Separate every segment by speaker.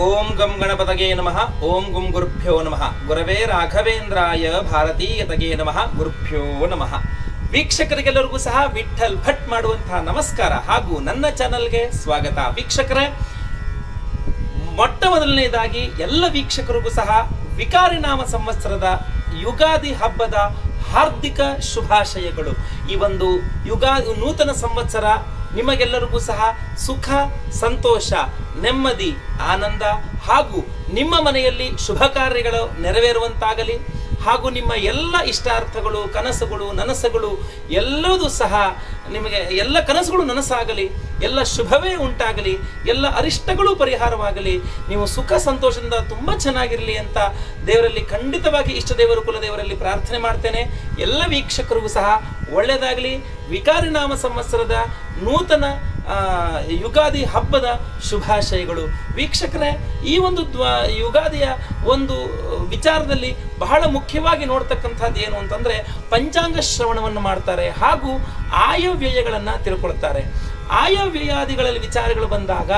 Speaker 1: ಓಂ ಗಂ ಗಣಪತಗೆ ನಮಃ. ಓಂ ಗುಂ ಗುರುಭ್ಯೋ ನಮಃ. ಗುರವೇ ರಾಘವೇಂದ್ರಾಯ ಭಾರತೀಯತಗೆ ನಮಃ. ಗುರುಭ್ಯೋ ನಮಃ. ವೀಕ್ಷಕರಿಗೆಲ್ಲರಿಗೂ ಸಹ ವಿಠಲ್ ಭಟ್ ಮಾಡುವಂತಹ ನಮಸ್ಕಾರ ಹಾಗೂ ನನ್ನ ಚಾನಲ್ಗೆ ಸ್ವಾಗತ. ವೀಕ್ಷಕರೇ ಮೊಟ್ಟ ಮೊದಲನೇದಾಗಿ ಎಲ್ಲ ವೀಕ್ಷಕರಿಗೂ ಸಹ ವಿಕಾರಿ ನಾಮ ಸಂವತ್ಸರದ ಯುಗಾದಿ ಹಬ್ಬದ ಹಾರ್ದಿಕ ಶುಭಾಶಯಗಳು. ಈ ಒಂದು ಯುಗ ನೂತನ ಸಂವತ್ಸರ ನಿಮಗೆಲ್ಲರಿಗೂ ಸಹ ಸುಖ, ಸಂತೋಷ, ನೆಮ್ಮದಿ, ಆನಂದ ಹಾಗೂ ನಿಮ್ಮ ಮನೆಯಲ್ಲಿ ಶುಭ ಕಾರ್ಯಗಳು ನೆರವೇರುವಂತಾಗಲಿ ಹಾಗೂ ನಿಮ್ಮ ಎಲ್ಲ ಇಷ್ಟಾರ್ಥಗಳು, ಕನಸುಗಳು, ನನಸುಗಳು ಎಲ್ಲದೂ ಸಹ ನಿಮಗೆ ಎಲ್ಲ ಕನಸುಗಳು ನನಸಾಗಲಿ, ಎಲ್ಲ ಶುಭವೇ ಉಂಟಾಗಲಿ, ಎಲ್ಲ ಅರಿಷ್ಟಗಳು ಪರಿಹಾರವಾಗಲಿ, ನೀವು ಸುಖ ಸಂತೋಷದಿಂದ ತುಂಬ ಚೆನ್ನಾಗಿರಲಿ ಅಂತ ದೇವರಲ್ಲಿ ಖಂಡಿತವಾಗಿ ಇಷ್ಟ ದೇವರು ಕುಲದೇವರಲ್ಲಿ ಪ್ರಾರ್ಥನೆ ಮಾಡ್ತೇನೆ. ಎಲ್ಲ ವೀಕ್ಷಕರಿಗೂ ಸಹ ಒಳ್ಳೆಯದಾಗಲಿ. ವಿಕಾರಿನಾಮ ಸಂವತ್ಸರದ ನೂತನ ಯುಗಾದಿ ಹಬ್ಬದ ಶುಭಾಶಯಗಳು. ವೀಕ್ಷಕರೇ, ಈ ಒಂದು ದ್ವ, ಯುಗಾದಿಯ ಒಂದು ವಿಚಾರದಲ್ಲಿ ಬಹಳ ಮುಖ್ಯವಾಗಿ ನೋಡ್ತಕ್ಕಂಥದ್ದು ಏನು ಅಂತಂದರೆ ಪಂಚಾಂಗ ಶ್ರವಣವನ್ನು ಮಾಡ್ತಾರೆ ಹಾಗೂ ಆಯವ್ಯಯಗಳನ್ನು ತಿಳ್ಕೊಳ್ತಾರೆ. ಆಯವ್ಯಯಾದಿಗಳಲ್ಲಿ ವಿಚಾರಗಳು ಬಂದಾಗ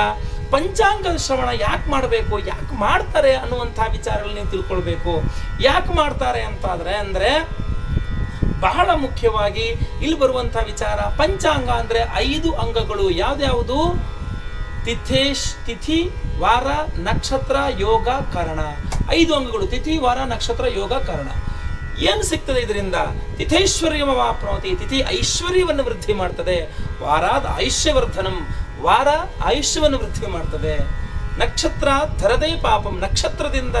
Speaker 1: ಪಂಚಾಂಗ ಶ್ರವಣ ಯಾಕೆ ಮಾಡಬೇಕು, ಯಾಕೆ ಮಾಡ್ತಾರೆ ಅನ್ನುವಂಥ ವಿಚಾರಗಳು ನೀವು ತಿಳ್ಕೊಳ್ಬೇಕು. ಯಾಕೆ ಮಾಡ್ತಾರೆ ಅಂತಾದರೆ ಅಂದ್ರೆ ಬಹಳ ಮುಖ್ಯವಾಗಿ ಇಲ್ಲಿ ಬರುವಂತಹ ವಿಚಾರ. ಪಂಚಾಂಗ ಅಂದ್ರೆ ಐದು ಅಂಗಗಳು. ಯಾವ್ದ್ಯಾವುದು? ತಿಥೇಶ್, ತಿಥಿ, ವಾರ, ನಕ್ಷತ್ರ, ಯೋಗ, ಕರಣ. ಐದು ಅಂಗಗಳು. ತಿಥಿ, ವಾರ, ನಕ್ಷತ್ರ, ಯೋಗ, ಕರಣ. ಏನು ಸಿಗ್ತದೆ ಇದರಿಂದ? ತಿಥೈಶ್ವರ್ಯಮಾಪ್ನೋತಿ ತಿಥಿ ಐಶ್ವರ್ಯವನ್ನು ವೃದ್ಧಿ ಮಾಡ್ತದೆ. ವಾರಾದ ಆಯುಷ್ಯವರ್ಧನಂ. ವಾರ ಆಯುಷ್ಯವನ್ನು ವೃದ್ಧಿ ಮಾಡ್ತದೆ. ನಕ್ಷತ್ರ ಧರದೇ ಪಾಪಂ. ನಕ್ಷತ್ರದಿಂದ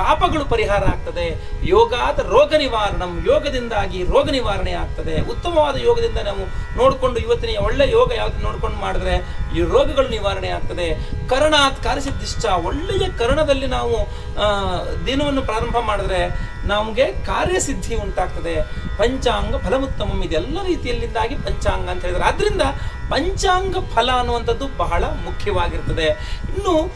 Speaker 1: ಪಾಪಗಳು ಪರಿಹಾರ ಆಗ್ತದೆ. ಯೋಗಾದ ರೋಗ ನಿವಾರಣಂ, ಯೋಗದಿಂದಾಗಿ ರೋಗ ನಿವಾರಣೆ ಆಗ್ತದೆ. ಉತ್ತಮವಾದ ಯೋಗದಿಂದ ನಾವು ನೋಡಿಕೊಂಡು ಇವತ್ತಿನ ಒಳ್ಳೆ ಯೋಗ ಯಾವ್ದು ನೋಡ್ಕೊಂಡು ಮಾಡಿದ್ರೆ ಈ ರೋಗಗಳು ನಿವಾರಣೆ ಆಗ್ತದೆ. ಕರ್ಣಾತ್ ಕಾರ್ಯಸಿದ್ಧಿಷ್ಟ ಒಳ್ಳೆಯ ಕರ್ಣದಲ್ಲಿ ನಾವು ದಿನವನ್ನು ಪ್ರಾರಂಭ ಮಾಡಿದ್ರೆ ನಮಗೆ ಕಾರ್ಯಸಿದ್ಧಿ ಉಂಟಾಗ್ತದೆ. ಪಂಚಾಂಗ ಫಲಮುತ್ತಮಂ, ಇದೆಲ್ಲ ರೀತಿಯಲ್ಲಿಂದಾಗಿ ಪಂಚಾಂಗ ಅಂತ ಹೇಳಿದ್ರೆ. ಆದ್ರಿಂದ ಪಂಚಾಂಗ ಫಲ ಅನ್ನುವಂಥದ್ದು ಬಹಳ ಮುಖ್ಯವಾಗಿರ್ತದೆ. ಇನ್ನು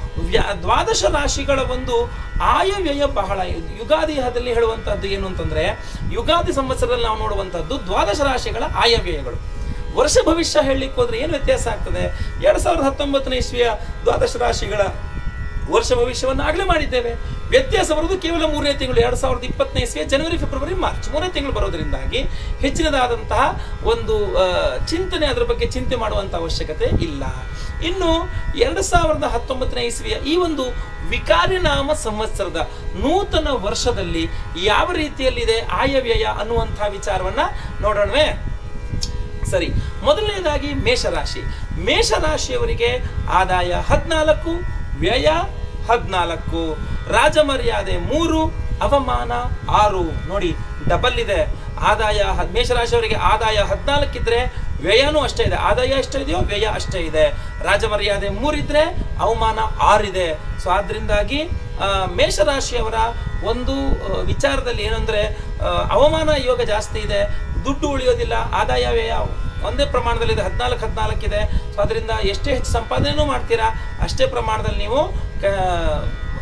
Speaker 1: ದ್ವಾದಶ ರಾಶಿಗಳ ಒಂದು ಆಯವ್ಯಯ ಬಹಳ. ಯುಗಾದಿ ಹದಲ್ಲಿ ಹೇಳುವಂಥದ್ದು ಏನು ಅಂತಂದ್ರೆ, ಯುಗಾದಿ ಸಂವತ್ಸರದಲ್ಲಿ ನಾವು ನೋಡುವಂಥದ್ದು ದ್ವಾದಶ ರಾಶಿಗಳ ಆಯವ್ಯಯಗಳು. ವರ್ಷ ಭವಿಷ್ಯ ಹೇಳಲಿಕ್ಕೆ ಹೋದ್ರೆ ಏನು ವ್ಯತ್ಯಾಸ ಆಗ್ತದೆ? ಎರಡು ಸಾವಿರದ ಹತ್ತೊಂಬತ್ತನೇ ಇಸ್ವಿಯ ದ್ವಾದಶ ರಾಶಿಗಳ ವರ್ಷ ಭವಿಷ್ಯವನ್ನು ಆಗಲೇ ಮಾಡಿದ್ದೇವೆ. ವ್ಯತ್ಯಾಸ ಬರೋದು ಕೇವಲ ಮೂರನೇ ತಿಂಗಳು, ಎರಡು ಸಾವಿರದ ಇಪ್ಪತ್ತನೇ ಇಸ್ವಿಯ ಜನವರಿ, ಫೆಬ್ರವರಿ, ಮಾರ್ಚ್. ಮೂರನೇ ತಿಂಗಳು ಬರೋದರಿಂದಾಗಿ ಹೆಚ್ಚಿನದಾದಂತಹ ಒಂದು ಚಿಂತನೆ ಅದರ ಬಗ್ಗೆ ಚಿಂತೆ ಮಾಡುವಂತ ಅವಶ್ಯಕತೆ ಇಲ್ಲ. ಇನ್ನು ಎರಡು ಸಾವಿರದ ಹತ್ತೊಂಬತ್ತನೇ ಇಸ್ವಿಯ ಈ ಒಂದು ವಿಕಾರಿನಾಮ ಸಂವತ್ಸರದ ನೂತನ ವರ್ಷದಲ್ಲಿ ಯಾವ ರೀತಿಯಲ್ಲಿದೆ ಆಯವ್ಯಯ ಅನ್ನುವಂತಹ ವಿಚಾರವನ್ನ ನೋಡೋಣವೇ. ಸರಿ, ಮೊದಲನೇದಾಗಿ ಮೇಷರಾಶಿ. ಮೇಷರಾಶಿಯವರಿಗೆ ಆದಾಯ ಹದಿನಾಲ್ಕು, ವ್ಯಯ ಹದಿನಾಲ್ಕು. ರಾಜಮರ್ಯಾದೆ ಮೂರು ಅವಮಾನ ಆರು. ನೋಡಿ ಡಬಲ್ ಇದೆ. ಆದಾಯ ಮೇಷರಾಶಿಯವರಿಗೆ ಆದಾಯ ಹದಿನಾಲ್ಕಿದ್ರೆ ವ್ಯಯನೂ ಅಷ್ಟೇ ಇದೆ. ಆದಾಯ ಅಷ್ಟೇ ಎಷ್ಟಿದೆಯೋ ವ್ಯಯ ಅಷ್ಟೇ ಇದೆ. ರಾಜಮರ್ಯಾದೆ ಮೂರಿದ್ರೆ ಅವಮಾನ ಆರಿದೆ. ಸೊ ಆದ್ರಿಂದಾಗಿ ಆ, ಮೇಷರಾಶಿಯವರ ಒಂದು ವಿಚಾರದಲ್ಲಿ ಏನಂದ್ರೆ ಅವಮಾನ ಯೋಗ ಜಾಸ್ತಿ ಇದೆ. ದುಡ್ಡು ಉಳಿಯೋದಿಲ್ಲ. ಆದಾಯ ವ್ಯಯ ಒಂದೇ ಪ್ರಮಾಣದಲ್ಲಿ ಇದೆ ಹದಿನಾಲ್ಕು ಇದೆ ಸೊ ಅದರಿಂದ ಎಷ್ಟೇ ಹೆಚ್ಚು ಸಂಪಾದನೆಯೂ ಮಾಡ್ತೀರಾ ಅಷ್ಟೇ ಪ್ರಮಾಣದಲ್ಲಿ ನೀವು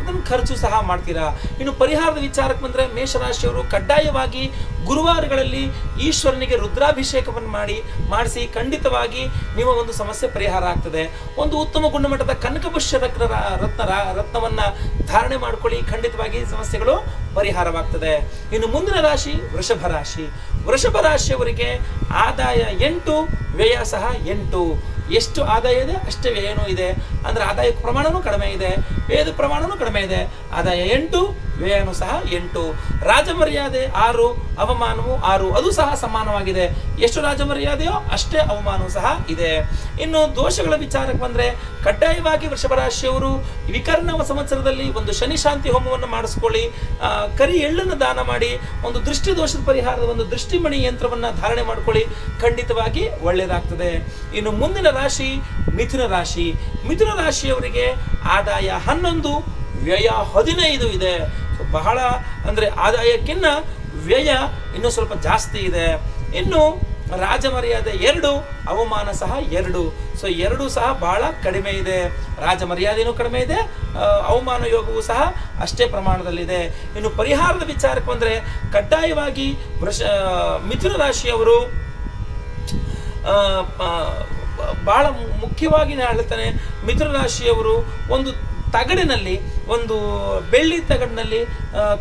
Speaker 1: ಅದನ್ನು ಖರ್ಚು ಸಹ ಮಾಡ್ತೀರಾ? ಇನ್ನು ಪರಿಹಾರದ ವಿಚಾರಕ್ಕೆ ಬಂದ್ರೆ ಮೇಷರಾಶಿಯವರು ಕಡ್ಡಾಯವಾಗಿ ಗುರುವಾರಗಳಲ್ಲಿ ಈಶ್ವರನಿಗೆ ರುದ್ರಾಭಿಷೇಕವನ್ನು ಮಾಡಿ, ಮಾಡಿಸಿ ಖಂಡಿತವಾಗಿ ನಿಮ್ಮ ಒಂದು ಸಮಸ್ಯೆ ಪರಿಹಾರ ಆಗ್ತದೆ. ಒಂದು ಉತ್ತಮ ಗುಣಮಟ್ಟದ ಕನಕಪುಷ್ಯ ರತ್ನ ರತ್ನ ರತ್ನವನ್ನು ಧಾರಣೆ ಮಾಡ್ಕೊಳ್ಳಿ, ಖಂಡಿತವಾಗಿ ಸಮಸ್ಯೆಗಳು ಪರಿಹಾರವಾಗ್ತದೆ. ಇನ್ನು ಮುಂದಿನ ರಾಶಿ ವೃಷಭ ರಾಶಿ. ವೃಷಭ ರಾಶಿಯವರಿಗೆ ಆದಾಯ ಎಂಟು, ವ್ಯಯ ಸಹ ಎಂಟು. ಎಷ್ಟು ಆದಾಯ ಇದೆ? ಅಷ್ಟೇ ವ್ಯಯನೂ ಇದೆ. ಅಂದ್ರೆ ಆದಾಯ ಪ್ರಮಾಣವೂ ಕಡಿಮೆ ಇದೆ ವೇದ ಪ್ರಮಾಣವೂ ಕಡಿಮೆ ಇದೆ. ಆದಾಯ ಎಂಟು, ವ್ಯಯನೂ ಸಹ ಎಂಟು. ರಾಜಮರ್ಯಾದೆ ಆರು, ಅವಮಾನವು ಆರು. ಅದು ಸಹ ಸಮಾನವಾಗಿದೆ. ಎಷ್ಟು ರಾಜಮರ್ಯಾದೆಯೋ ಅಷ್ಟೇ ಅವಮಾನವೂ ಸಹ ಇದೆ. ಇನ್ನು ದೋಷಗಳ ವಿಚಾರಕ್ಕೆ ಬಂದ್ರೆ, ಕಡ್ಡಾಯವಾಗಿ ವೃಷಭ ರಾಶಿಯವರು ವಿಕರ್ಣವ ಸಂವತ್ಸರದಲ್ಲಿ ಒಂದು ಶನಿ ಶಾಂತಿ ಹೋಮವನ್ನು ಮಾಡಿಸ್ಕೊಳ್ಳಿ. ಕರಿ ಎಳ್ಳನ್ನು ದಾನ ಮಾಡಿ, ಒಂದು ದೃಷ್ಟಿ ದೋಷದ ಪರಿಹಾರದ ಒಂದು ದೃಷ್ಟಿಮಣಿ ಯಂತ್ರವನ್ನ ಧಾರಣೆ ಮಾಡ್ಕೊಳ್ಳಿ. ಖಂಡಿತವಾಗಿ ಒಳ್ಳೆಯದಾಗ್ತದೆ ಇನ್ನು ಮುಂದಿನ ರಾಶಿ ಮಿಥುನ ರಾಶಿ. ಮಿಥುನ ರಾಶಿಯವರಿಗೆ ಆದಾಯ ಹನ್ನೊಂದು, ವ್ಯಯ ಹದಿನೈದು ಇದೆ. ಬಹಳ ಅಂದ್ರೆ ಆದಾಯಕ್ಕಿನ್ನ ವ್ಯಯ ಇನ್ನೂ ಸ್ವಲ್ಪ ಜಾಸ್ತಿ ಇದೆ. ಇನ್ನು ರಾಜಮರ್ಯಾದೆ ಎರಡು, ಅವಮಾನ ಸಹ ಎರಡು. ಸೊ ಎರಡು ಸಹ ಬಹಳ ಕಡಿಮೆ ಇದೆ. ರಾಜಮರ್ಯಾದೆಯೂ ಕಡಿಮೆ ಇದೆ ಅವಮಾನ ಯೋಗವೂ ಸಹ ಅಷ್ಟೇ ಪ್ರಮಾಣದಲ್ಲಿದೆ. ಇನ್ನು ಪರಿಹಾರದ ವಿಚಾರಕ್ಕೆ ಬಂದರೆ ಕಡ್ಡಾಯವಾಗಿ ವೃಷ ಮಿಥುನ ರಾಶಿಯವರು ಬಹಳ ಮುಖ್ಯವಾಗಿ ನಾನು ಹೇಳ್ತಾನೆ ಮಿಥುನ ರಾಶಿಯವರು ಒಂದು ತಗಡಿನಲ್ಲಿ ಒಂದು ಬೆಳ್ಳಿ ತಗಡಿನಲ್ಲಿ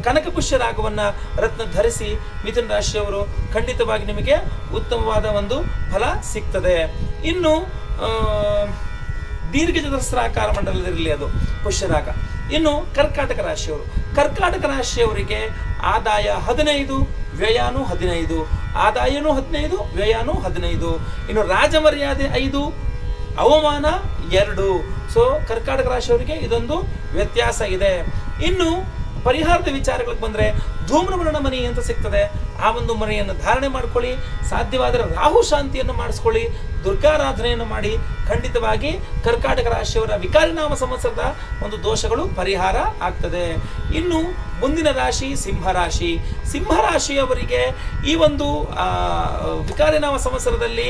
Speaker 1: ಕನಕಪುಷ್ಯ ರಾಗವನ್ನು ರತ್ನ ಧರಿಸಿ ಮಿಥುನ ರಾಶಿಯವರು ಖಂಡಿತವಾಗಿ ನಿಮಗೆ ಉತ್ತಮವಾದ ಒಂದು ಫಲ ಸಿಗ್ತದೆ. ಇನ್ನು ಆ, ಮಂಡಲದಲ್ಲಿ ಮಂಡಲದಲ್ಲಿರಲಿ ಅದು ಪುಷ್ಯರಾಗ. ಇನ್ನು ಕರ್ಕಾಟಕ ರಾಶಿಯವರು. ಕರ್ಕಾಟಕ ರಾಶಿಯವರಿಗೆ ಆದಾಯ ಹದಿನೈದು ವ್ಯಯನೂ ಹದಿನೈದು, ಆದಾಯನೂ ಹದಿನೈದು, ವ್ಯಯನೂ ಹದಿನೈದು. ಇನ್ನು ರಾಜಮರ್ಯಾದೆ ಐದು, ಅವಮಾನ ಎರಡು. ಸೊ ಕರ್ಕಾಟಕ ರಾಶಿಯವರಿಗೆ ಇದೊಂದು ವ್ಯತ್ಯಾಸ ಇದೆ. ಇನ್ನು ಪರಿಹಾರದ ವಿಚಾರಗಳಿಗೆ ಬಂದ್ರೆ ಧೂಮ್ರವರ್ಣ ಮನೆ ಅಂತ ಸಿಗ್ತದೆ. ಆ ಒಂದು ಮನೆಯನ್ನು ಧಾರಣೆ ಮಾಡ್ಕೊಳ್ಳಿ, ಸಾಧ್ಯವಾದರೆ ರಾಹು ಶಾಂತಿಯನ್ನು ಮಾಡಿಸ್ಕೊಳ್ಳಿ ದುರ್ಗಾರಾಧನೆಯನ್ನು ಮಾಡಿ, ಖಂಡಿತವಾಗಿ ಕರ್ಕಾಟಕ ರಾಶಿಯವರ ವಿಕಾರಿನಾಮ ಸಂವತ್ಸರದ ಒಂದು ದೋಷಗಳು ಪರಿಹಾರ ಆಗ್ತದೆ. ಇನ್ನು ಮುಂದಿನ ರಾಶಿ ಸಿಂಹರಾಶಿ ಸಿಂಹರಾಶಿಯವರಿಗೆ ಈ ಒಂದು ವಿಕಾರಿನಾಮ ಸಂವತ್ಸರದಲ್ಲಿ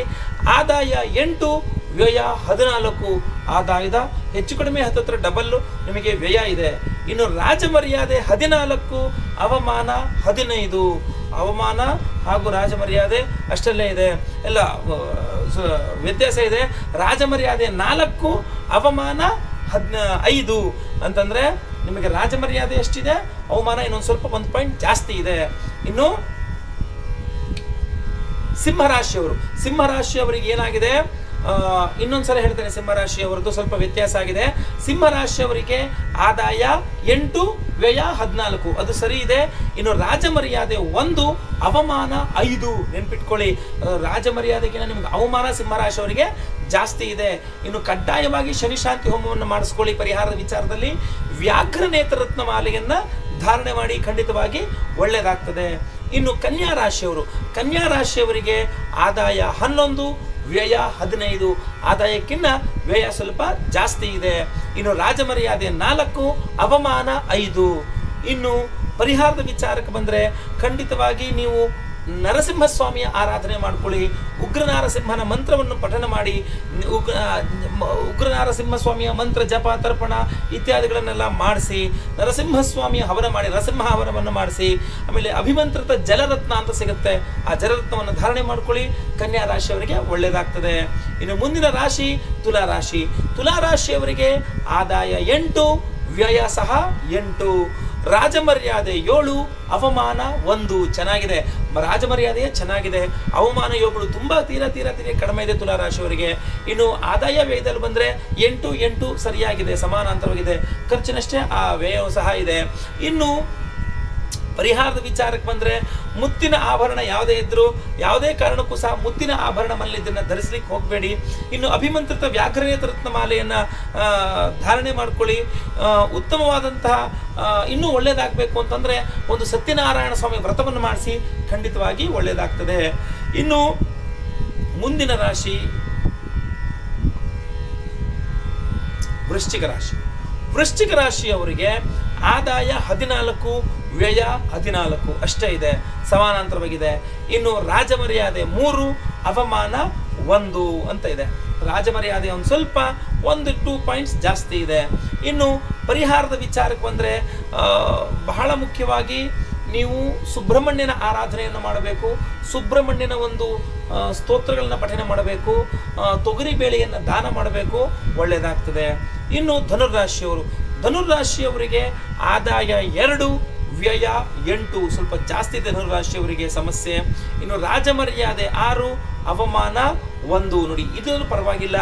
Speaker 1: ಆದಾಯ ಎಂಟು, ವ್ಯಯ ಹದಿನಾಲ್ಕು. ಆದಾಯದ ಹೆಚ್ಚು ಕಡಿಮೆ ಹತ್ತತ್ರ ಡಬಲ್ ನಿಮಗೆ ವ್ಯಯ ಇದೆ. ಇನ್ನು ರಾಜಮರ್ಯಾದೆ ಹದಿನಾಲ್ಕು, ಅವಮಾನ ಹದಿನೈದು. ಅವಮಾನ ಹಾಗೂ ರಾಜಮರ್ಯಾದೆ ಅಷ್ಟಲ್ಲೇ ಇದೆ. ಎಲ್ಲ ವ್ಯತ್ಯಾಸ ಇದೆ. ರಾಜಮರ್ಯಾದೆ ನಾಲ್ಕು, ಅವಮಾನ ಹದ್ನ, ಐದು. ಅಂತಂದ್ರೆ ನಿಮಗೆ ರಾಜಮರ್ಯಾದೆ ಎಷ್ಟಿದೆ? ಅವಮಾನ ಇನ್ನೊಂದು ಸ್ವಲ್ಪ ಒಂದು ಪಾಯಿಂಟ್ ಜಾಸ್ತಿ ಇದೆ. ಇನ್ನು ಸಿಂಹರಾಶಿಯವರು. ಸಿಂಹರಾಶಿಯವರಿಗೆ ಏನಾಗಿದೆ? ಇನ್ನೊಂದ್ಸಲ ಹೇಳ್ತೇನೆ, ಸಿಂಹರಾಶಿಯವರದ್ದು ಸ್ವಲ್ಪ ವ್ಯತ್ಯಾಸ ಆಗಿದೆ. ಸಿಂಹರಾಶಿಯವರಿಗೆ ಆದಾಯ ಎಂಟು, ವ್ಯಯ ಹದಿನಾಲ್ಕು. ಅದು ಸರಿ ಇದೆ. ಇನ್ನು ರಾಜಮರ್ಯಾದೆ ಒಂದು, ಅವಮಾನ ಐದು. ನೆನ್ಪಿಟ್ಕೊಳ್ಳಿ. ರಾಜಮರ್ಯಾದೆಗಿನ ನಿಮ್ಗೆ ಅವಮಾನ ಸಿಂಹರಾಶಿಯವರಿಗೆ ಜಾಸ್ತಿ ಇದೆ. ಇನ್ನು ಕಡ್ಡಾಯವಾಗಿ ಶನಿಶಾಂತಿ ಹೋಮವನ್ನು ಮಾಡಿಸ್ಕೊಳ್ಳಿ ಪರಿಹಾರದ ವಿಚಾರದಲ್ಲಿ. ವ್ಯಾಘ್ರ ನೇತ್ರರತ್ನ ಮಾಲೆಯನ್ನ ಧಾರಣೆ ಮಾಡಿ ಖಂಡಿತವಾಗಿ ಒಳ್ಳೆಯದಾಗ್ತದೆ ಇನ್ನು ಕನ್ಯಾ ರಾಶಿಯವರು, ಕನ್ಯಾ ರಾಶಿಯವರಿಗೆ ಆದಾಯ ಹನ್ನೊಂದು ವ್ಯಯ ಹದಿನೈದು ಆದಾಯಕ್ಕಿಂತ ವ್ಯಯ ಸ್ವಲ್ಪ ಜಾಸ್ತಿ ಇದೆ. ಇನ್ನು ರಾಜಮರ್ಯಾದೆ ನಾಲ್ಕು, ಅವಮಾನ ಐದು. ಇನ್ನು ಪರಿಹಾರದ ವಿಚಾರಕ್ಕೆ ಬಂದರೆ ಖಂಡಿತವಾಗಿ ನೀವು ನರಸಿಂಹಸ್ವಾಮಿಯ ಆರಾಧನೆ ಮಾಡ್ಕೊಳ್ಳಿ. ಉಗ್ರನಾರಸಿಂಹನ ಮಂತ್ರವನ್ನು ಪಠನ ಮಾಡಿ. ಉಗ್ರ ಉಗ್ರ ನರಸಿಂಹಸ್ವಾಮಿಯ ಮಂತ್ರ ಜಪ, ತರ್ಪಣ ಇತ್ಯಾದಿಗಳನ್ನೆಲ್ಲ ಮಾಡಿಸಿ, ನರಸಿಂಹಸ್ವಾಮಿಯ ಹವನ ಮಾಡಿ, ನರಸಿಂಹ ಹವನವನ್ನು ಮಾಡಿಸಿ, ಆಮೇಲೆ ಅಭಿಮಂತ್ರಿತ ಜಲರತ್ನ ಅಂತ ಸಿಗುತ್ತೆ. ಆ ಜಲರತ್ನವನ್ನು ಧಾರಣೆ ಮಾಡ್ಕೊಳ್ಳಿ. ಕನ್ಯಾ ರಾಶಿಯವರಿಗೆ ಒಳ್ಳೆಯದಾಗ್ತದೆ ಇನ್ನು ಮುಂದಿನ ರಾಶಿ ತುಲಾ ರಾಶಿ. ತುಲಾ ರಾಶಿಯವರಿಗೆ ಆದಾಯ ಎಂಟು, ವ್ಯಯ ಸಹ ಎಂಟು. ರಾಜಮರ್ಯಾದೆ ಏಳು, ಅವಮಾನ ಒಂದು. ಚೆನ್ನಾಗಿದೆ. ರಾಜಮರ್ಯಾದೆಯೇ ಚೆನ್ನಾಗಿದೆ. ಅವಮಾನ ಯೋಗಗಳು ತುಂಬ ತೀರಾ ತೀರಾ ತೀರಾ ಕಡಿಮೆ ಇದೆ ತುಲಾರಾಶಿಯವರಿಗೆ. ಇನ್ನು ಆದಾಯ ವ್ಯಯದಲ್ಲಿ ಬಂದರೆ ಎಂಟು ಎಂಟು ಸರಿಯಾಗಿದೆ, ಸಮಾನಾಂತರವಾಗಿದೆ. ಖರ್ಚಿನಷ್ಟೇ ಆ ವ್ಯಯವು ಸಹ ಇದೆ. ಇನ್ನು ಪರಿಹಾರದ ವಿಚಾರಕ್ಕೆ ಬಂದರೆ ಮುತ್ತಿನ ಆಭರಣ ಯಾವುದೇ ಇದ್ದರೂ ಯಾವುದೇ ಕಾರಣಕ್ಕೂ ಸಹ ಮುತ್ತಿನ ಆಭರಣ ಮಲ್ಲಿದ್ದನ್ನು ಧರಿಸಲಿಕ್ಕೆ ಹೋಗಬೇಡಿ. ಇನ್ನು ಅಭಿಮಂತ್ರಿತ ವ್ಯಾಘ್ರನೇತ ರತ್ನಮಾಲೆಯನ್ನು ಧಾರಣೆ ಮಾಡ್ಕೊಳ್ಳಿ. ಉತ್ತಮವಾದಂತಹ ಇನ್ನೂ ಒಳ್ಳೆಯದಾಗಬೇಕು ಅಂತಂದರೆ ಒಂದು ಸತ್ಯನಾರಾಯಣ ಸ್ವಾಮಿ ವ್ರತವನ್ನು ಮಾಡಿಸಿ ಖಂಡಿತವಾಗಿ ಒಳ್ಳೆಯದಾಗ್ತದೆ ಇನ್ನು ಮುಂದಿನ ರಾಶಿ ವೃಶ್ಚಿಕ ರಾಶಿ. ವೃಶ್ಚಿಕ ರಾಶಿಯವರಿಗೆ ಆದಾಯ ಹದಿನಾಲ್ಕು ವ್ಯಯ ಹದಿನಾಲ್ಕು. ಅಷ್ಟೇ ಇದೆ. ಸಮಾನಾಂತರವಾಗಿದೆ. ಇನ್ನು ರಾಜಮರ್ಯಾದೆ ಮೂರು, ಅವಮಾನ ಒಂದು ಅಂತ ಇದೆ. ರಾಜಮರ್ಯಾದೆ ಒಂದು ಸ್ವಲ್ಪ, ಒಂದು ಟೂ ಪಾಯಿಂಟ್ಸ್ ಜಾಸ್ತಿ ಇದೆ. ಇನ್ನು ಪರಿಹಾರದ ವಿಚಾರಕ್ಕೆ ಬಂದರೆ ಬಹಳ ಮುಖ್ಯವಾಗಿ ನೀವು ಸುಬ್ರಹ್ಮಣ್ಯನ ಆರಾಧನೆಯನ್ನು ಮಾಡಬೇಕು. ಸುಬ್ರಹ್ಮಣ್ಯನ ಒಂದು ಸ್ತೋತ್ರಗಳನ್ನು ಪಠನೆ ಮಾಡಬೇಕು. ತೊಗರಿ ಬೇಳೆಯನ್ನು ದಾನ ಮಾಡಬೇಕು. ಒಳ್ಳೆಯದಾಗ್ತದೆ ಇನ್ನು ಧನುರ್ರಾಶಿಯವರು. ಧನುರ್ರಾಶಿಯವರಿಗೆ ಆದಾಯ ಎರಡು ವ್ಯಯ ಎಂಟು ಸ್ವಲ್ಪ ಜಾಸ್ತಿ ಧನುರಾಶಿಯವರಿಗೆ ಸಮಸ್ಯೆ. ಇನ್ನು ರಾಜಮರ್ಯಾದೆ ಆರು ಅವಮಾನ ಒಂದು ನೋಡಿ. ಇದನ್ನು ಪರವಾಗಿಲ್ಲ.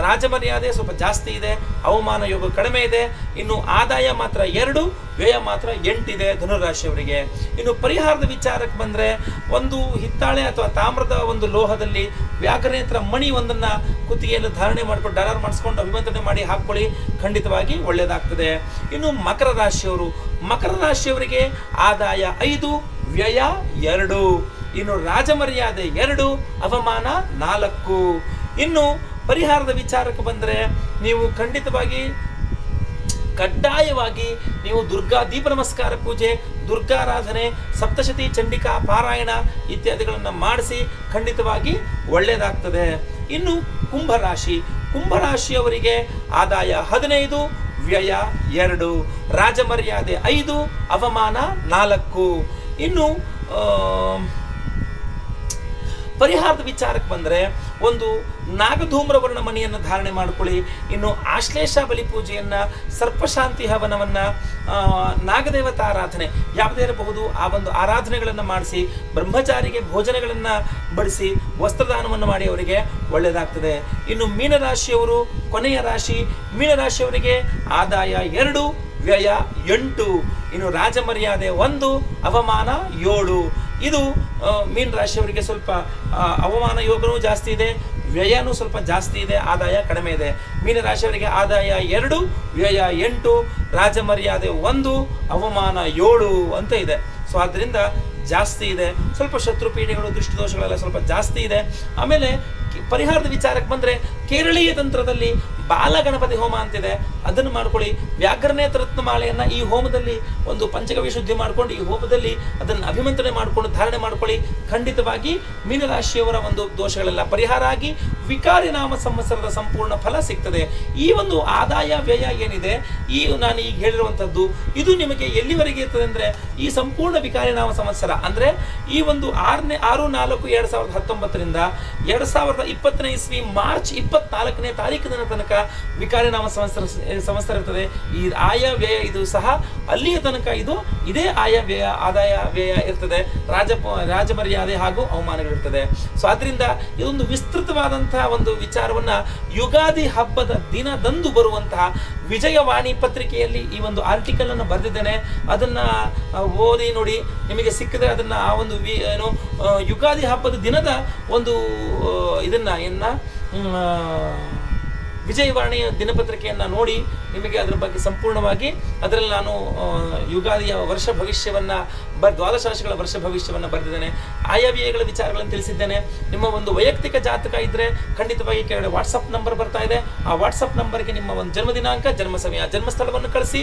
Speaker 1: ರಾಜಮರ್ಯಾದೆ ಸ್ವಲ್ಪ ಜಾಸ್ತಿ ಇದೆ. ಅವಮಾನ ಯೋಗ ಕಡಿಮೆ ಇದೆ. ಇನ್ನು ಆದಾಯ ಮಾತ್ರ ಎರಡು, ವ್ಯಯ ಮಾತ್ರ ಎಂಟಿದೆ ಧನುರಾಶಿಯವರಿಗೆ. ಇನ್ನು ಪರಿಹಾರದ ವಿಚಾರಕ್ಕೆ ಬಂದರೆ ಒಂದು ಹಿತ್ತಾಳೆ ಅಥವಾ ತಾಮ್ರದ ಒಂದು ಲೋಹದಲ್ಲಿ ವ್ಯಾಕರಣೇತರ ಮಣಿ ಒಂದನ್ನು ಕುತ್ತಿಗೆಯಲ್ಲಿ ಧಾರಣೆ ಮಾಡ್ಕೊಂಡು, ಡಾಲರ್ ಮಾಡಿಸ್ಕೊಂಡು ಅಭಿಮಂತ್ರಣೆ ಮಾಡಿ ಹಾಕ್ಕೊಳ್ಳಿ. ಖಂಡಿತವಾಗಿ ಒಳ್ಳೆಯದಾಗ್ತದೆ ಇನ್ನು ಮಕರ ರಾಶಿಯವರು. ಮಕರ ರಾಶಿಯವರಿಗೆ ಆದಾಯ ಐದು, ವ್ಯಯ ಎರಡು. ಇನ್ನು ರಾಜಮರ್ಯಾದೆ ಎರಡು, ಅವಮಾನ ನಾಲ್ಕು. ಇನ್ನು ಪರಿಹಾರದ ವಿಚಾರಕ್ಕೆ ಬಂದರೆ ನೀವು ಖಂಡಿತವಾಗಿ ಕಡ್ಡಾಯವಾಗಿ ನೀವು ದುರ್ಗಾ ದೀಪ ನಮಸ್ಕಾರ ಪೂಜೆ ದುರ್ಗಾರಾಧನೆ ಸಪ್ತಶತಿ ಚಂಡಿಕಾ ಪಾರಾಯಣ ಇತ್ಯಾದಿಗಳನ್ನು ಮಾಡಿಸಿ ಖಂಡಿತವಾಗಿ ಒಳ್ಳೆಯದಾಗ್ತದೆ ಇನ್ನು ಕುಂಭರಾಶಿ, ಕುಂಭರಾಶಿಯವರಿಗೆ ಆದಾಯ ಹದಿನೈದು, ವ್ಯಯ ಎರಡು. ರಾಜಮರ್ಯಾದೆ ಐದು, ಅವಮಾನ ನಾಲ್ಕು. ಇನ್ನು ಪರಿಹಾರದ ವಿಚಾರಕ್ಕೆ ಬಂದರೆ ಒಂದು ನಾಗಧೂಮ್ರ ವರ್ಣ ಮಣಿಯನ್ನು ಧಾರಣೆ ಮಾಡ್ಕೊಳ್ಳಿ. ಇನ್ನು ಆಶ್ಲೇಷ ಬಲಿ ಪೂಜೆಯನ್ನು, ಸರ್ಪಶಾಂತಿ ಹವನವನ್ನು ನಾಗದೇವತಾ ಆರಾಧನೆ ಯಾವುದೇ ಇರಬಹುದು. ಆ ಒಂದು ಆರಾಧನೆಗಳನ್ನು ಮಾಡಿಸಿ, ಬ್ರಹ್ಮಚಾರಿಗೆ ಭೋಜನಗಳನ್ನು ಬಡಿಸಿ, ವಸ್ತ್ರದಾನವನ್ನು ಮಾಡಿ ಅವರಿಗೆ ಒಳ್ಳೆಯದಾಗ್ತದೆ. ಇನ್ನು ಮೀನರಾಶಿಯವರು, ಕೊನೆಯ ರಾಶಿ, ಮೀನರಾಶಿಯವರಿಗೆ ಆದಾಯ ಎರಡು, ವ್ಯಯ ಎಂಟು. ಇನ್ನು ರಾಜಮರ್ಯಾದೆ ಒಂದು, ಅವಮಾನ ಏಳು. ಇದು ಮೀನ ರಾಶಿಯವರಿಗೆ ಸ್ವಲ್ಪ ಅವಮಾನ, ಯೋಗನೂ ಜಾಸ್ತಿ ಇದೆ, ವ್ಯಯನೂ ಸ್ವಲ್ಪ ಜಾಸ್ತಿ ಇದೆ, ಆದಾಯ ಕಡಿಮೆ ಇದೆ. ಮೀನ ರಾಶಿಯವರಿಗೆ ಆದಾಯ ಎರಡು, ವ್ಯಯ ಎಂಟು, ರಾಜಮರ್ಯಾದೆ ಒಂದು, ಅವಮಾನ ಏಳು ಅಂತ ಇದೆ. ಸೊ ಆದ್ದರಿಂದ ಜಾಸ್ತಿ ಇದೆ. ಸ್ವಲ್ಪ ಶತ್ರು ಪೀಡೆಗಳು, ದುಷ್ಟಿದೋಷಗಳೆಲ್ಲ ಸ್ವಲ್ಪ ಜಾಸ್ತಿ ಇದೆ. ಆಮೇಲೆ ಪರಿಹಾರದ ವಿಚಾರಕ್ಕೆ ಬಂದರೆ ಕೇರಳೀಯ ತಂತ್ರದಲ್ಲಿ ಬಾಲಗಣಪತಿ ಹೋಮ ಅಂತಿದೆ, ಅದನ್ನು ಮಾಡ್ಕೊಳ್ಳಿ. ವ್ಯಾಘ್ರನೇತ ರತ್ನಮಾಲೆಯನ್ನು ಈ ಹೋಮದಲ್ಲಿ ಒಂದು ಪಂಚಗವಿ ಶುದ್ಧಿ ಮಾಡ್ಕೊಂಡು, ಈ ಹೋಮದಲ್ಲಿ ಅದನ್ನು ಅಭಿಮಂತ್ರಣೆ ಮಾಡಿಕೊಂಡು, ಧಾರಣೆ ಮಾಡ್ಕೊಳ್ಳಿ. ಖಂಡಿತವಾಗಿ ಮೀನರಾಶಿಯವರ ಒಂದು ದೋಷಗಳೆಲ್ಲ ಪರಿಹಾರ ಆಗಿ ವಿಕಾರಿ ನಾಮ ಸಂವತ್ಸರದ ಸಂಪೂರ್ಣ ಫಲ ಸಿಗ್ತದೆ. ಈ ಒಂದು ಆದಾಯ ವ್ಯಯ ಏನಿದೆ, ಈ ನಾನು ಈಗ ಹೇಳಿರುವಂಥದ್ದು, ಇದು ನಿಮಗೆ ಎಲ್ಲಿವರೆಗೆ ಇರ್ತದೆ ಅಂದರೆ, ಈ ಸಂಪೂರ್ಣ ವಿಕಾರಿ ನಾಮ ಸಂವತ್ಸರ ಅಂದರೆ, ಈ ಒಂದು ಆರನೇ, ಆರು, ನಾಲ್ಕು, ಎರಡು ಸಾವಿರದ ಹತ್ತೊಂಬತ್ತರಿಂದ ಎರಡು ಸಾವಿರದ ಇಪ್ಪತ್ತನೇ ಇಸ್ವಿ ಮಾರ್ಚ್ ಇಪ್ಪತ್ನಾಲ್ಕನೇ ತಾರೀಕಿನ ತನಕ ವಿಕಾರಿ ನಾಮ ಸಂವತ್ಸರ ಸಂವತ್ಸರ ಇರ್ತದೆ ಈ ಆಯ ವ್ಯಯ ಇದು ಸಹ ಅಲ್ಲಿಯ ತನಕ ಇದು ಇದೇ ಆಯ ವ್ಯಯ ಆದಾಯ ವ್ಯಯ ಇರ್ತದೆ. ರಾಜ ರಾಜಮರ್ಯಾದೆ ಹಾಗೂ ಅವಮಾನಗಳಿರ್ತದೆ. ಸೊ ಆದ್ರಿಂದ ಇದೊಂದು ವಿಸ್ತೃತವಾದಂತಹ ಒಂದು ವಿಚಾರವನ್ನ ಯುಗಾದಿ ಹಬ್ಬದ ದಿನದಂದು ಬರುವಂತಹ ವಿಜಯವಾಣಿ ಪತ್ರಿಕೆಯಲ್ಲಿ ಈ ಒಂದು ಆರ್ಟಿಕಲ್ ಅನ್ನು ಬರೆದಿದ್ದೇನೆ. ಅದನ್ನ ಓದಿ ನೋಡಿ ನಿಮಗೆ ಸಿಕ್ಕಿದ್ರೆ ಅದನ್ನ ಆ ಒಂದು ವಿ- ಏನು ಯುಗಾದಿ ಹಬ್ಬದ ದಿನದ ಒಂದು ಇದನ್ನು ಆ, ವಿಜಯವಾಣಿಯ ದಿನಪತ್ರಿಕೆಯನ್ನು ನೋಡಿ ನಿಮಗೆ ಅದರ ಬಗ್ಗೆ ಸಂಪೂರ್ಣವಾಗಿ ಅದರಲ್ಲಿ ನಾನು ಯುಗಾದಿಯ ವರ್ಷ ಭವಿಷ್ಯವನ್ನು ಬ ದ್ವಾದಶ ರಾಶಿಗಳ ವರ್ಷ ಭವಿಷ್ಯವನ್ನು ಬರೆದಿದ್ದೇನೆ. ಆಯವ್ಯಯಗಳ ವಿಚಾರಗಳನ್ನು ತಿಳಿಸಿದ್ದೇನೆ. ನಿಮ್ಮ ಒಂದು ವೈಯಕ್ತಿಕ ಜಾತಕ ಇದ್ದರೆ ಖಂಡಿತವಾಗಿ ಕೆಳಗಡೆ ವಾಟ್ಸಪ್ ನಂಬರ್ ಬರ್ತಾ ಇದೆ. ಆ ವಾಟ್ಸಪ್ ನಂಬರ್ಗೆ ನಿಮ್ಮ ಒಂದು ಜನ್ಮ ದಿನಾಂಕ, ಜನ್ಮ ಸಮಯ, ಜನ್ಮಸ್ಥಳವನ್ನು ಕಳಿಸಿ.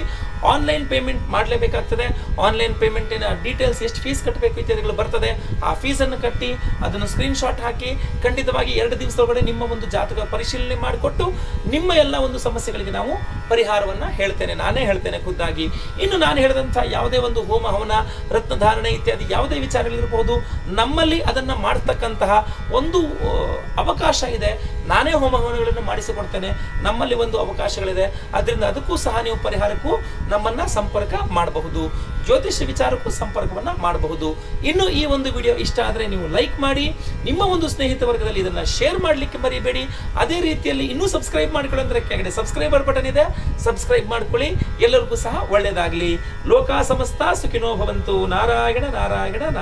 Speaker 1: ಆನ್ಲೈನ್ ಪೇಮೆಂಟ್ ಮಾಡಲೇಬೇಕಾಗ್ತದೆ. ಆನ್ಲೈನ್ ಪೇಮೆಂಟಿನ ಡೀಟೇಲ್ಸ್ ಎಷ್ಟು ಫೀಸ್ ಕಟ್ಟಬೇಕು ಇತ್ಯಾದಿಗಳು ಬರ್ತದೆ. ಆ ಫೀಸನ್ನು ಕಟ್ಟಿ, ಅದನ್ನು ಸ್ಕ್ರೀನ್ಶಾಟ್ ಹಾಕಿ ಖಂಡಿತವಾಗಿ ಎರಡು ದಿವಸದೊಳಗಡೆ ನಿಮ್ಮ ಒಂದು ಜಾತಕ ಪರಿಶೀಲನೆ ಮಾಡಿಕೊಟ್ಟು ನಿಮ್ಮ ಎಲ್ಲ ಒಂದು ಸಮಸ್ಯೆಗಳಿಗೆ ನಾವು ಪರಿಹಾರವನ್ನ ಹೇಳ್ತೇನೆ. ನಾನೇ ಹೇಳ್ತೇನೆ ಖುದ್ದಾಗಿ. ಇನ್ನು ನಾನು ಹೇಳಿದಂಥ ಯಾವುದೇ ಒಂದು ಹೋಮ, ಹವನ, ರತ್ನಧಾರಣೆ ಇತ್ಯಾದಿ ಯಾವುದೇ ವಿಚಾರಗಳಿರಬಹುದು ನಮ್ಮಲ್ಲಿ ಅದನ್ನ ಮಾಡ್ತಕ್ಕಂತಹ ಒಂದು ಅವಕಾಶ ಇದೆ. ನಾನೇ ಹೋಮ ಹವನಗಳನ್ನು ಮಾಡಿಸಿಕೊಡ್ತೇನೆ. ನಮ್ಮಲ್ಲಿ ಒಂದು ಅವಕಾಶಗಳಿದೆ. ಅದರಿಂದ ಅದಕ್ಕೂ ಸಹ ನೀವು ಪರಿಹಾರಕ್ಕೂ ನಮ್ಮನ್ನು ಸಂಪರ್ಕ ಮಾಡಬಹುದು. ಜ್ಯೋತಿಷ್ಯ ವಿಚಾರಕ್ಕೂ ಸಂಪರ್ಕವನ್ನು ಮಾಡಬಹುದು. ಇನ್ನು ಈ ಒಂದು ವಿಡಿಯೋ ಇಷ್ಟ ಆದರೆ ನೀವು ಲೈಕ್ ಮಾಡಿ, ನಿಮ್ಮ ಒಂದು ಸ್ನೇಹಿತ ವರ್ಗದಲ್ಲಿ ಇದನ್ನು ಶೇರ್ ಮಾಡಲಿಕ್ಕೆ ಮರಿಬೇಡಿ. ಅದೇ ರೀತಿಯಲ್ಲಿ ಇನ್ನೂ ಸಬ್ಸ್ಕ್ರೈಬ್ ಮಾಡ್ಕೊಳ್ಳೋದ್ರೆ ಕೆಳಗಡೆ ಸಬ್ಸ್ಕ್ರೈಬರ್ ಬಟನ್ ಇದೆ. ಸಬ್ಸ್ಕ್ರೈಬ್ ಮಾಡ್ಕೊಳ್ಳಿ. ಎಲ್ಲರಿಗೂ ಸಹ ಒಳ್ಳೆಯದಾಗಲಿ ಲೋಕ ಸಮಸ್ತ, ಸುಖಿನೋ ಭವಂತು. ನಾರಾಯಣ ನಾರಾಯಣ ನಾರಾಯಣ.